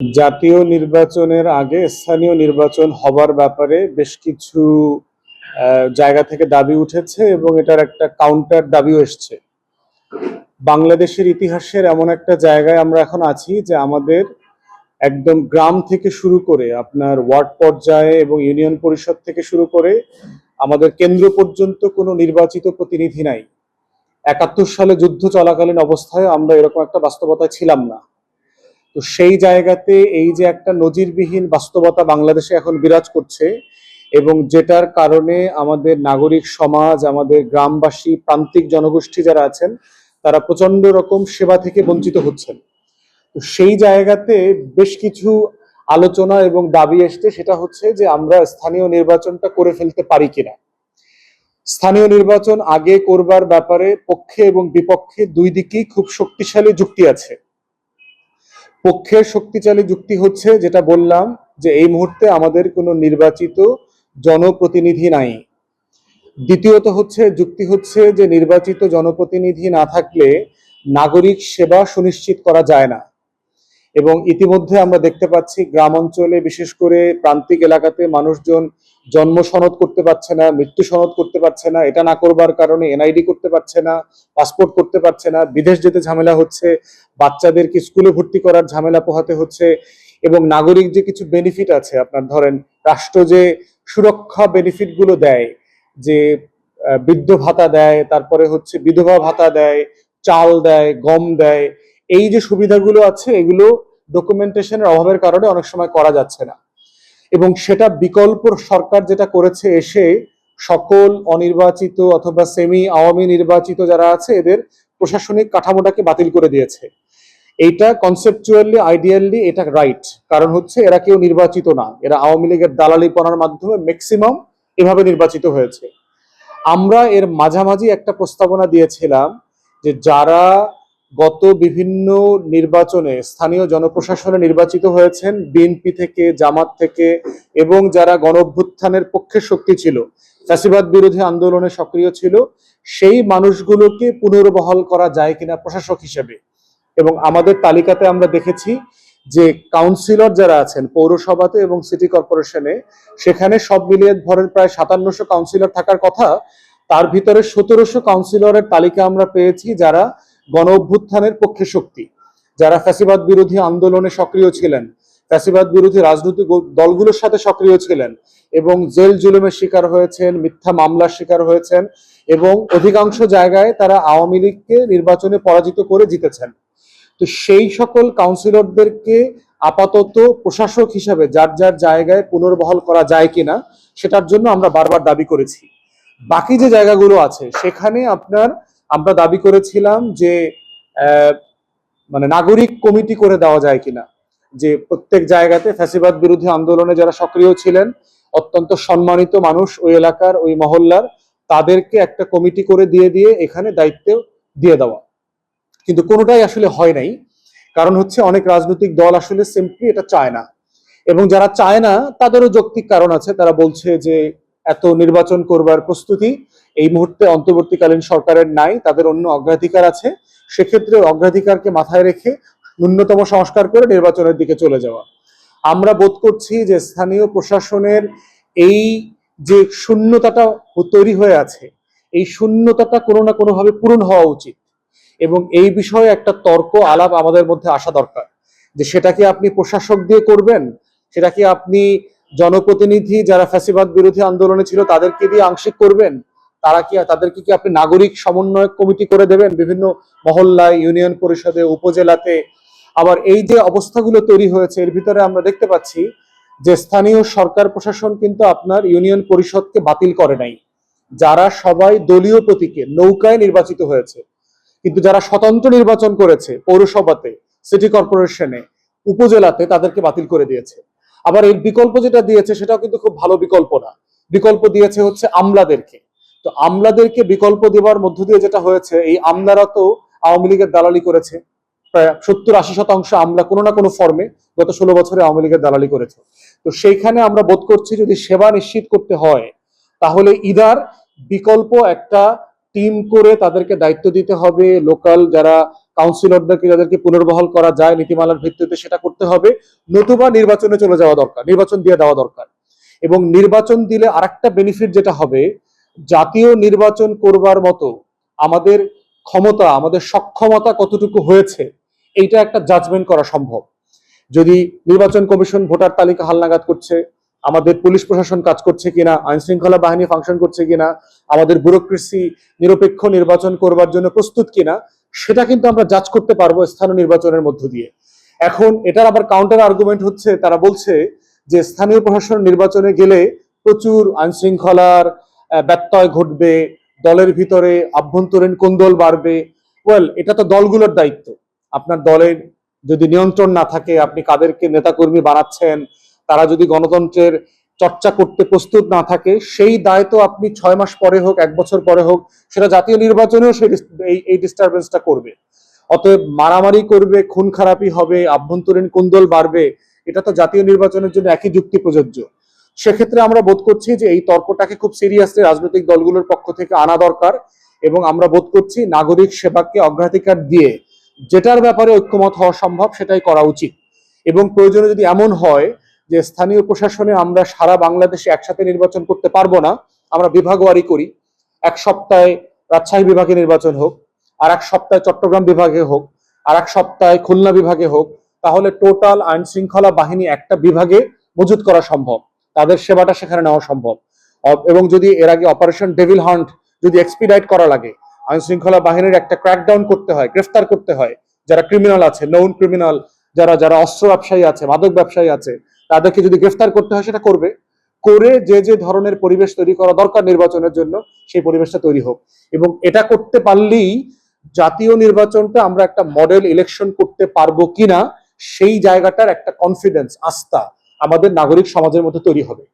জাতীয় নির্বাচনের আগে স্থানীয় নির্বাচন হবার ব্যাপারে বেশ কিছু জায়গা থেকে দাবি উঠেছে এবং এটার একটা কাউন্টার দাবিও এসছে। বাংলাদেশের ইতিহাসের এমন একটা জায়গায় আমরা এখন আছি যে আমাদের একদম গ্রাম থেকে শুরু করে আপনার ওয়ার্ড পর্যায়ে এবং ইউনিয়ন পরিষদ থেকে শুরু করে আমাদের কেন্দ্র পর্যন্ত কোনো নির্বাচিত প্রতিনিধি নাই। একাত্তর সালে যুদ্ধ চলাকালীন অবস্থায় আমরা এরকম একটা বাস্তবতায় ছিলাম না। তো সেই জায়গাতে এই যে একটা নজিরবিহীন বাস্তবতা বাংলাদেশে এখন বিরাজ করছে এবং যেটার কারণে আমাদের নাগরিক সমাজ, আমাদের গ্রামবাসী, প্রান্তিক জনগোষ্ঠী যারা আছেন, তারা প্রচণ্ড রকম সেবা থেকে বঞ্চিত হচ্ছেন। তো সেই জায়গাতে বেশ কিছু আলোচনা এবং দাবি এসছে, সেটা হচ্ছে যে আমরা স্থানীয় নির্বাচনটা করে ফেলতে পারি কিনা। স্থানীয় নির্বাচন আগে করবার ব্যাপারে পক্ষে এবং বিপক্ষে দুই দিকেই খুব শক্তিশালী যুক্তি আছে। পক্ষের শক্তিশালী যুক্তি হচ্ছে যেটা বললাম যে এই মুহূর্তে আমাদের কোনো নির্বাচিত জনপ্রতিনিধি নাই। দ্বিতীয়ত হচ্ছে, যুক্তি হচ্ছে যে নির্বাচিত জনপ্রতিনিধি না থাকলে নাগরিক সেবা সুনিশ্চিত করা যায় না। এবং ইতিমধ্যে আমরা দেখতে পাচ্ছি গ্রাম অঞ্চলে বিশেষ করে প্রান্তিক এলাকাতে মানুষজন জন্ম সনদ করতে পারছে না, মৃত্যু সনদ করতে পারছে না, এটা না করবার কারণে এনআইডি করতে পারছে না, পাসপোর্ট করতে পারছে না, বিদেশ যেতে ঝামেলা হচ্ছে, বাচ্চাদেরকে স্কুলে ভর্তি করার ঝামেলা পোহাতে হচ্ছে এবং নাগরিক যে কিছু বেনিফিট আছে, আপনার ধরেন রাষ্ট্র যে সুরক্ষা বেনিফিটগুলো দেয়, যে বৃদ্ধ ভাতা দেয়, তারপরে হচ্ছে বিধবা ভাতা দেয়, চাল দেয়, গম দেয়, এই যে সুবিধাগুলো আছে, এগুলো ডকুমেন্টেশনের অভাবের কারণে অনেক সময় করা যাচ্ছে না। এবং সেটা বিকল্প সরকার যেটা করেছে এসে সকল অনির্বাচিত অথবা সেমি আওয়ামী নির্বাচিত যারা আছে এদের প্রশাসনিক কাঠামোটাকে বাতিল করে দিয়েছে। এইটা কনসেপচুয়ালি আইডিয়ালি এটা রাইট কারণ হচ্ছে এরা কেউ নির্বাচিত না। এরা আওয়ামী লীগের দালালি দালালিপনার মাধ্যমে ম্যাক্সিমাম এভাবে নির্বাচিত হয়েছে। আমরা এর মাঝামাঝি একটা প্রস্তাবনা দিয়েছিলাম যে যারা গত বিভিন্ন নির্বাচনে স্থানীয় জনপ্রশাসনে নির্বাচিত হয়েছেন বিএনপি থেকে, জামাত থেকে এবং যারা গণভ্যুত্থানের পক্ষে শক্তি ছিল চাষিবাদ বিরোধী আন্দোলনে সক্রিয় ছিল, সেই মানুষগুলোকে পুনর্বহাল করা যায় কিনা প্রশাসক হিসেবে। এবং আমাদের তালিকাতে আমরা দেখেছি যে কাউন্সিলর যারা আছেন, পৌরসভাতে এবং সিটি কর্পোরেশনে, সেখানে সব মিলিয়ে ধরেন প্রায় সাতান্নশো কাউন্সিলর থাকার কথা, তার ভিতরে সতেরোশো কাউন্সিলরের তালিকা আমরা পেয়েছি যারা গণ অভ্যুত্থানের পক্ষে শক্তি। যারা ফ্যাসিবাদ বিরোধী আন্দোলনে সক্রিয় ছিলেন, ফ্যাসিবাদ বিরোধী রাজনৈতিক দলগুলোর সাথে সক্রিয় ছিলেন এবং জেল জুলুমের শিকার হয়েছেন, মিথ্যা মামলার শিকার হয়েছেন এবং অধিকাংশ জায়গায় তারা আওয়ামী লীগকে নির্বাচনে পরাজিত করে জিতেছেন। তো সেই সকল কাউন্সিলরদেরকে আপাতত প্রশাসক হিসাবে যার যার জায়গায় পুনর্বহাল করা যায় কিনা, সেটার জন্য আমরা বারবার দাবি করেছি। বাকি যে জায়গাগুলো আছে, সেখানে আপনার আমরা দাবি করেছিলাম যে মানে নাগরিক কমিটি করে দেওয়া যায় কিনা, যে প্রত্যেক জায়গাতে ফ্যাসিবাদ বিরোধী আন্দোলনে যারা সক্রিয় ছিলেন, অত্যন্ত সম্মানিত মানুষ ওই এলাকার, ওই মহল্লার, তাদেরকে একটা কমিটি করে দিয়ে দিয়ে এখানে দায়িত্ব দিয়ে দেওয়া। কিন্তু কোনোটাই আসলে হয় নাই, কারণ হচ্ছে অনেক রাজনৈতিক দল আসলে সিম্পলি এটা চায় না। এবং যারা চায় না, তাদেরও যৌক্তিক কারণ আছে। তারা বলছে যে এত নির্বাচন করবার প্রস্তুতি। এই মুহূর্তে অন্তর্বর্তীকালীন সরকারের নাই, তাদের অন্য অগ্রাধিকার আছে। সেক্ষেত্রে অগ্রাধিকারকে মাথায় রেখে ন্যূনতম সংস্কার করে নির্বাচনের দিকে চলে যাওয়া। আমরা বোধ করছি যে স্থানীয় প্রশাসনের এই যে শূন্যতাটা তৈরি হয়ে আছে, এই শূন্যতাটা কোনো না কোনোভাবে পূরণ হওয়া উচিত। এবং এই বিষয়ে একটা তর্ক আলাপ আমাদের মধ্যে আসা দরকার। যে সেটা কি আপনি প্রশাসক দিয়ে করবেন? সেটা কি আপনি জনপ্রতিনিধি যারা ফ্যাসিবাদ বিরোধী আন্দোলনে ছিল, তাদেরকে দিয়ে আংশিক করবেন? তারা কি, তাদেরকে কি আপনি নাগরিক সমন্বয় কমিটি করে দেবেন? বিভিন্ন মহল্লায় ইউনিয়ন পরিষদে, উপজেলাতে। আবার এই যে অবস্থাগুলো তৈরি হয়েছে, এর ভিতরে আমরা দেখতে পাচ্ছি যে স্থানীয় সরকার প্রশাসন কিন্তু আপনার ইউনিয়ন পরিষদকে বাতিল করে নাই। যারা সবাই দলীয় প্রতীকে নৌকায় নির্বাচিত হয়েছে, কিন্তু যারা স্বতন্ত্র নির্বাচন করেছে পৌরসভাতে, সিটি কর্পোরেশনে, উপজেলাতে তাদেরকে বাতিল করে দিয়েছে। আবার এর বিকল্প যেটা দিয়েছে, সেটাও কিন্তু খুব ভালো বিকল্প না। বিকল্প দিয়েছে হচ্ছে আমলাদেরকে। তো আমলাদেরকে বিকল্প দেওয়ার মধ্য দিয়ে যেটা হয়েছে, এই আমলারা তো আওয়ামী লীগের দালালি করেছে। প্রায় সত্তর আশি শতাংশ আমলা কোনো না কোনো ফর্মে গত ষোলো বছরে আওয়ামী লীগের দালালি করেছে। তো সেইখানে আমরা বোধ করছি যদি সেবা নিশ্চিত করতে হয়, তাহলে ইদার বিকল্প একটা টিম করে তাদেরকে দায়িত্ব দিতে হবে, লোকাল যারা কাউন্সিলরদেরকে যাদেরকে পুনর্বহাল করা যায় নীতিমালার ভিত্তিতে সেটা করতে হবে, নতুবা নির্বাচনে চলে যাওয়া দরকার, নির্বাচন দিয়ে দেওয়া দরকার। এবং নির্বাচন দিলে আরেকটা বেনিফিট যেটা হবে, জাতীয় নির্বাচন করবার মতো আমাদের ক্ষমতা, আমাদের সক্ষমতা কতটুকু হয়েছে, এইটা একটা জাজমেন্ট করা সম্ভব। যদি নির্বাচন কমিশন ভোটার তালিকা হালনাগাদ করছে আমাদের পুলিশ প্রশাসন কাজ করছে কিনা, আইন শৃঙ্খলা বাহিনী ফাংশন করছে কিনা, আমাদের ব্যুরোক্রেসি নিরপেক্ষ নির্বাচন করবার জন্য প্রস্তুত কিনা, সেটা কিন্তু আমরা জাজ করতে পারব স্থানীয় নির্বাচনের মধ্য দিয়ে। এখন এটার আবার কাউন্টার আর্গুমেন্ট হচ্ছে, তারা বলছে যে স্থানীয় প্রশাসন নির্বাচনে গেলে প্রচুর আইন শৃঙ্খলার ব্যত্যয় ঘটবে, দলের ভিতরে আভ্যন্তরীণ কোন্দল বাড়বে। ওয়েল এটা তো দলগুলোর দায়িত্ব। আপনার দলের যদি নিয়ন্ত্রণ না থাকে, আপনি কাদেরকে নেতাকর্মী বানাচ্ছেন তারা যদি গণতন্ত্রের চর্চা করতে প্রস্তুত না থাকে, সেই দায় তো আপনি ছয় মাস পরে হোক, এক বছর পরে হোক, সেটা জাতীয় নির্বাচনেও সেই এই ডিস্টারবেন্সটা করবে। অতএব মারামারি করবে, খুন খারাপি হবে, আভ্যন্তরীণ কুন্দল বাড়বে, এটা তো জাতীয় নির্বাচনের জন্য একই যুক্তি প্রযোজ্য। সেক্ষেত্রে আমরা বোধ করছি যে এই তর্কটাকে খুব সিরিয়াসলি রাজনৈতিক দলগুলোর পক্ষ থেকে আনা দরকার এবং আমরা বোধ করছি নাগরিক সেবাকে অগ্রাধিকার দিয়ে যেটার ব্যাপারে ঐক্যমত হওয়া সম্ভব সেটাই করা উচিত। এবং প্রয়োজনে যদি এমন হয় যে স্থানীয় প্রশাসনে আমরা সারা বাংলাদেশে একসাথে নির্বাচন করতে পারব না, আমরা বিভাগওয়ারি করি। এক সপ্তাহে রাজশাহী বিভাগে নির্বাচন হোক, আর এক সপ্তাহে চট্টগ্রাম বিভাগে হোক, আর এক সপ্তাহে খুলনা বিভাগে হোক, তাহলে টোটাল আইন শৃঙ্খলা বাহিনী একটা বিভাগে মজুত করা সম্ভব। তাদের সেবাটা সেখানে নেওয়া সম্ভব। এবং যদি এর আগে অপারেশন ডেভিল হান্ট যদি এক্সপিডাইট করা লাগে আইন শৃঙ্খলা বাহিনীর একটা ক্র্যাকডাউন করতে হয়, গ্রেফতার করতে হয়, যারা ক্রিমিনাল আছে নৌন ক্রিমিনাল যারা যারা অস্ত্র ব্যবসায়ী আছে, মাদক ব্যবসায়ী আছে তাদেরকে যদি গ্রেফতার করতে হয়, সেটা করবে। করে যে যে ধরনের পরিবেশ তৈরি করা দরকার নির্বাচনের জন্য, সেই পরিবেশটা তৈরি হোক। এবং এটা করতে পারলেই জাতীয় নির্বাচনটা আমরা একটা মডেল ইলেকশন করতে পারব কিনা, সেই জায়গাটার একটা কনফিডেন্স আস্থা আমাদের নাগরিক সমাজের মধ্যে তৈরি হবে।